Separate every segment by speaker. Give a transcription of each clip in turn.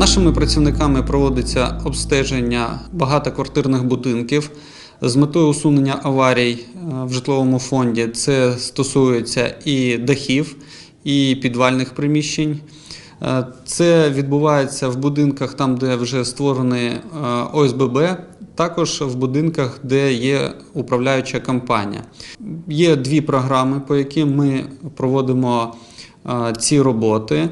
Speaker 1: Нашими працівниками проводиться обстеження багатоквартирних будинків з метою усунення аварій е, в житловому фонді. Це стосується і дахів, і підвальних приміщень. Е, Це відбувається в будинках, там, де вже створений е, ОСББ, також в будинках, де є управляюча компанія. Є дві програми, по яким ми проводимо ці роботи.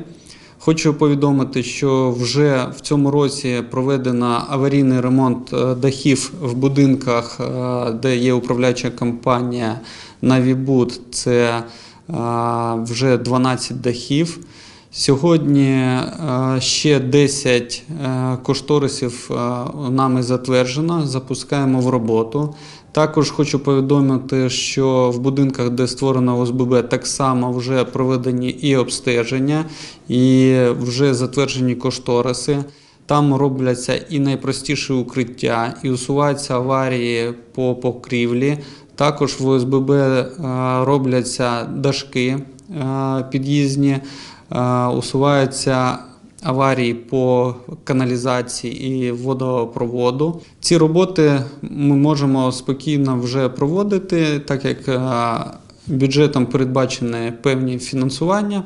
Speaker 1: Хочу повідомити, що вже в цьому році проведено аварійний ремонт е, дахів в будинках, е, де є управляюча компанія Навібуд. Це е, вже 12 дахів. Сьогодні е, ще 10 е, кошторисів е, нами затверджено, запускаємо в роботу. Також хочу повідомити, що в будинках, де створено ОСББ, так само вже проведені і обстеження, і вже затверджені кошториси. Там робляться і найпростіші укриття, і усуваються аварії по покрівлі. Також в ОСББ робляться дашки під'їзні, усуваються аварії по каналізації і водопроводу. Ці роботи ми можемо спокійно вже проводити, так як е, бюджетом передбачені певні фінансування.